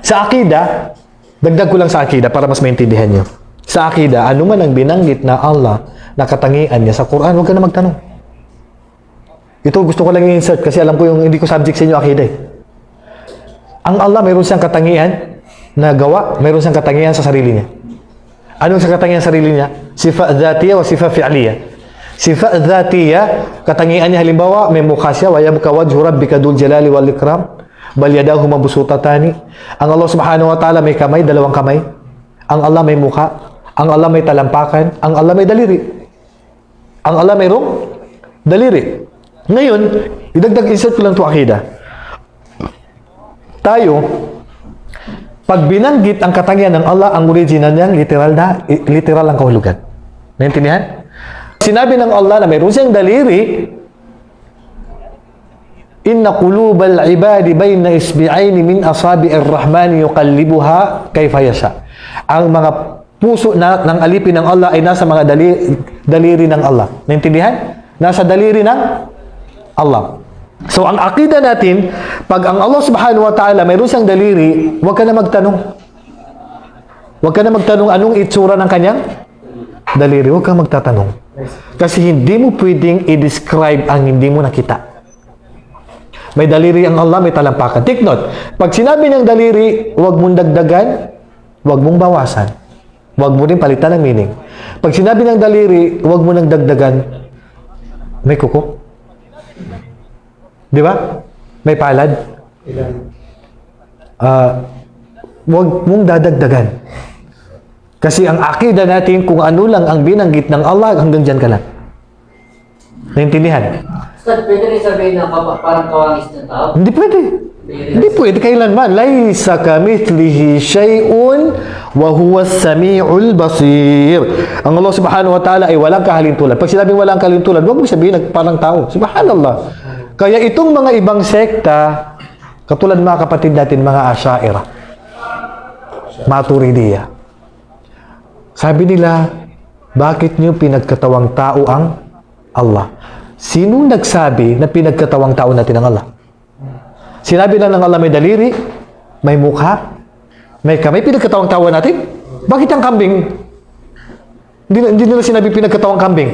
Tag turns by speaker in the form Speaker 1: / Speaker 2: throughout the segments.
Speaker 1: Sa akida, dagdag ko lang sa akida para mas maintindihan nyo. Sa akida, ano man ang binanggit na Allah na katangian niya sa Quran, huwag ka na magtanong. Ito gusto ko lang i-insert kasi alam ko yung hindi ko subject sa inyo akida eh. Ang Allah mayroon siyang katangian na gawa, mayroon siyang katangian sa sarili niya. Ano sa katangian sa sarili niya? Sifa dhatiya o sifa fi'liya. Sifa dhatiya, katangian niya halimbawa, may mukha siya, wa yabka wajhu rabbika dul jalali wal ikram, bal yadahu mabsutatani. Ang Allah subhanahu wa ta'ala may kamay, dalawang kamay. Ang Allah may mukha, ang Allah may talampakan, ang Allah may daliri. Ang Allah mayroong daliri. Ngayon, idagdag insert ko lang to akida. Tayo, pag binanggit ang katangian ng Allah, ang original niyan, literal na, literal ang kahulugan. Naintindihan? Sinabi ng Allah na mayroon siyang daliri, Inna qulubal ibadi bayna isbi'aini min asabi'ir rahmani yuqallibuha kayfa yasha. Ang mga puso na, ng alipin ng Allah ay nasa mga dali, daliri ng Allah. Naintindihan? Nasa daliri ng Allah. So, ang akida natin, pag ang Allah subhanahu wa ta'ala mayroon siyang daliri, huwag ka na magtanong. Huwag ka na magtanong anong itsura ng kanyang daliri. Huwag kang magtatanong. Kasi hindi mo pwedeng i-describe ang hindi mo nakita. May daliri ang Allah, may talampakan. Take note, pag sinabi niyang daliri, huwag mong dagdagan, huwag mong bawasan. Huwag mo rin palitan ng meaning. Pag sinabi ng daliri, huwag mo nang dagdagan, may kuko. Di ba? May palad. Ah, huwag mong dadagdagan. Kasi ang akida natin, kung ano lang ang binanggit ng Allah, hanggang dyan ka lang. Naintindihan?
Speaker 2: Ustad, pwede rin sabihin na parang kawangis ng tao?
Speaker 1: Hindi pwede. Hindi pwede kailanman. Laisa kamithlihi shay'un wa huwa as-sami'ul basir. Ang Allah Subhanahu wa Ta'ala ay walang kahalintulad. Pag sinabing walang kahalintulad, huwag mo sabihin na parang tao. Subhanallah. Kaya itong mga ibang sekta, katulad mga kapatid natin, mga Asyaira, Maturidiyah. Sabi nila, bakit niyo pinagkatawang tao ang Allah? Sinong nagsabi na pinagkatawang tao natin ang Allah? Sinabi lang ng Allah may daliri, may mukha, may kamay, pinagkatawang tawa natin. Bakit ang kambing? Hindi, hindi nila sinabi pinagkatawang kambing.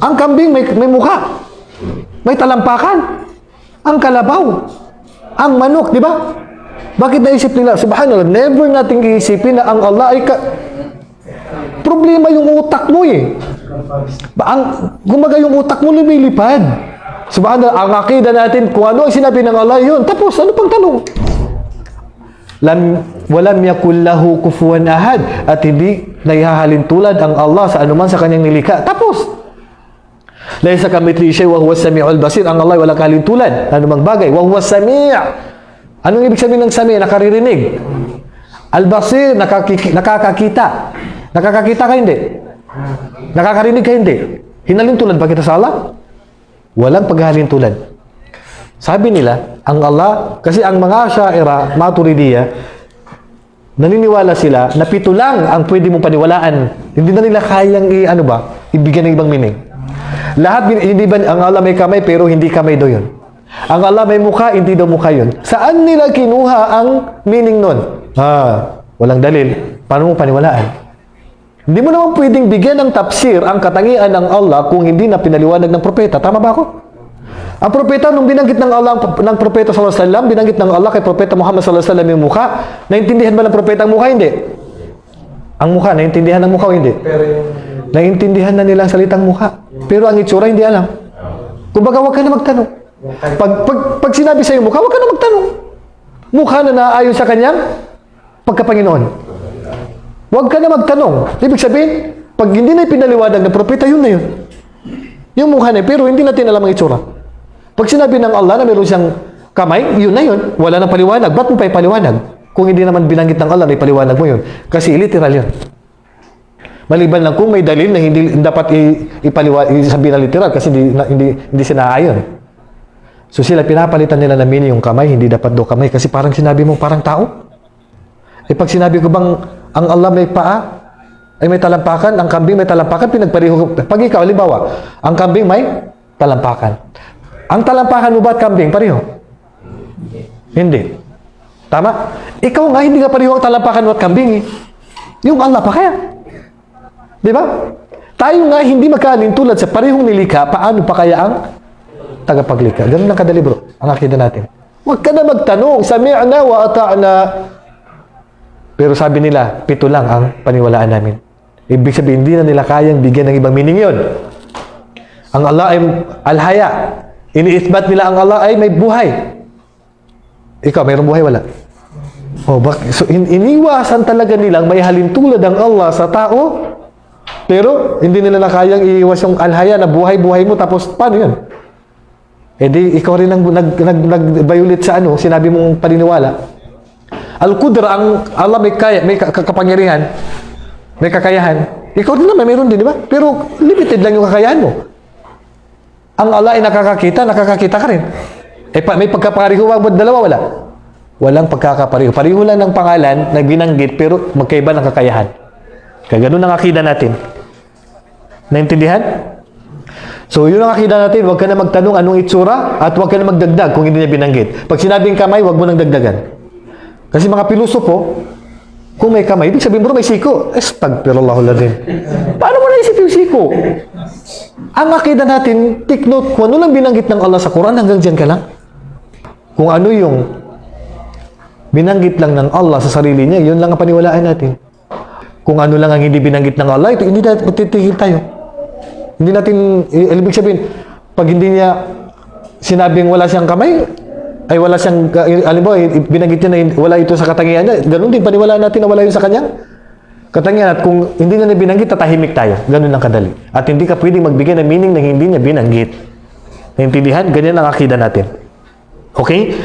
Speaker 1: Ang kambing may, may mukha, may talampakan, ang kalabaw, ang manok, di ba? Bakit naisip nila? Subhanallah, never nating iisipin na ang Allah ay ka... Problema yung utak mo eh. Ba- Ang, gumaga yung utak mo lumilipad. Subhanallah, ang akida natin, kung ano ang sinabi ng Allah, yun. Tapos, ano pang tanong? Lam, walam yakul lahu kufuwan ahad. At hindi naihahalin tulad ang Allah sa anuman sa kanyang nilikha. Tapos, Laysa kamithli shay wa huwa samiul basir. Ang Allah ay walang kahalintulad. Anumang bagay. Wa huwa sami'. Anong ibig sabihin ng sami'? Nakaririnig. Al-basir, nakakiki- nakakakita. Nakakakita ka hindi? Nakakarinig ka hindi? Hinalintulad ba kita sa Allah? Walang paghalintulad. Sabi nila, ang Allah, kasi ang mga Asyaira, Maturidiyya, naniniwala sila na pito lang ang pwede mong paniwalaan. Hindi na nila kayang i, ano ba, ibigyan ng ibang meaning. Lahat, hindi ba, ang Allah may kamay pero hindi kamay daw yun. Ang Allah may mukha, hindi daw mukha yun. Saan nila kinuha ang meaning nun? Ah, walang dalil. Paano mo paniwalaan? Hindi mo naman pwedeng bigyan ng tafsir ang katangian ng Allah kung hindi na pinaliwanag ng propeta. Tama ba ako? Ang propeta, nung binanggit ng Allah ng propeta sallallahu alaihi wasallam, binanggit ng Allah kay propeta Muhammad sallallahu alaihi wasallam yung mukha, naintindihan ba ng propeta ang mukha? Hindi. Ang mukha, naintindihan ng mukha o hindi? Naintindihan na nila ang salitang mukha. Pero ang itsura, hindi alam. Kumbaga, huwag ka na magtanong. Pag, pag, pag sinabi sa'yo mukha, huwag ka na magtanong. Mukha na naayon sa kanyang pagkapanginoon. Huwag ka na magtanong. Ibig sabihin, pag hindi na pinaliwanag ng propeta, yun na yun. Yung mukha na pero hindi natin alam ang itsura. Pag sinabi ng Allah na meron siyang kamay, yun na yun. Wala nang paliwanag. Ba't mo pa ipaliwanag? Kung hindi naman binanggit ng Allah na ipaliwanag mo yun. Kasi literal yun. Maliban lang kung may dalil na hindi dapat i- ipaliwa, sabihin na literal kasi hindi, na, hindi, hindi sinaayon. So sila pinapalitan nila na meaning yung kamay, hindi dapat do kamay kasi parang sinabi mo parang tao. Eh pag sinabi ko bang ang Allah may paa, ay may talampakan, ang kambing may talampakan, pinagpareho ko. Pag ikaw, halimbawa, ang kambing may talampakan. Ang talampakan mo ba at kambing? Pareho? Hindi. Tama? Ikaw nga, hindi ka pareho ang talampakan at kambing eh. Yung Allah pa kaya. Di ba? Tayo nga hindi magkalin tulad sa parehong nilikha, paano pa kaya ang tagapaglikha? Ganun lang kadali bro, ang akida natin. Huwag ka na magtanong, sami'na wa ata'na. Pero sabi nila, pito lang ang paniwalaan namin. Ibig sabihin, hindi na nila kayang bigyan ng ibang meaning yun. Ang Allah ay alhaya. Iniisbat nila ang Allah ay may buhay. Ikaw, mayroong buhay? Wala. Oh, bak so in- iniwasan talaga nilang may halintulad ang Allah sa tao, pero hindi nila na kayang iiwas yung alhaya na buhay-buhay mo, tapos paano yun? Eh di, ikaw rin ang nag, nag, nag-violate sa ano, sinabi mong paniniwala. Al-Qudra, ang Allah may kaya, may ka- kapangyarihan, may kakayahan. Ikaw din naman, mayroon din, di ba? Pero limited lang yung kakayahan mo. Ang Allah ay nakakakita, nakakakita ka rin. Eh, pa, may pagkapareho ba? Dalawa wala. Walang pagkakapareho. Pareho lang ng pangalan na binanggit pero magkaiba ng kakayahan. Kaya ganun ang akida natin. Naintindihan? So, yun ang akida natin. Huwag ka na magtanong anong itsura at huwag ka na magdagdag kung hindi niya binanggit. Pag sinabing kamay, huwag mo nang dagdagan. Kasi mga pilosopo, kung may kamay, ibig sabihin mo may siko. Estagfirullahu din. Paano mo naisip yung siko? Ang akida natin, take note, kung ano lang binanggit ng Allah sa Quran, hanggang dyan ka lang. Kung ano yung binanggit lang ng Allah sa sarili niya, yun lang ang paniwalaan natin. Kung ano lang ang hindi binanggit ng Allah, ito hindi natin magtitigil tayo. Hindi natin, ibig sabihin, pag hindi niya sinabing wala siyang kamay, ay wala siyang, mo, i- binanggit niya na wala ito sa katangian niya, ganun din, paniwalaan natin na wala yun sa kanyang katangian. At kung hindi niya na binanggit, tatahimik tayo. Ganun lang kadali. At hindi ka pwedeng magbigay ng meaning na hindi niya binanggit. Naintindihan? Ganyan ang akida natin. Okay?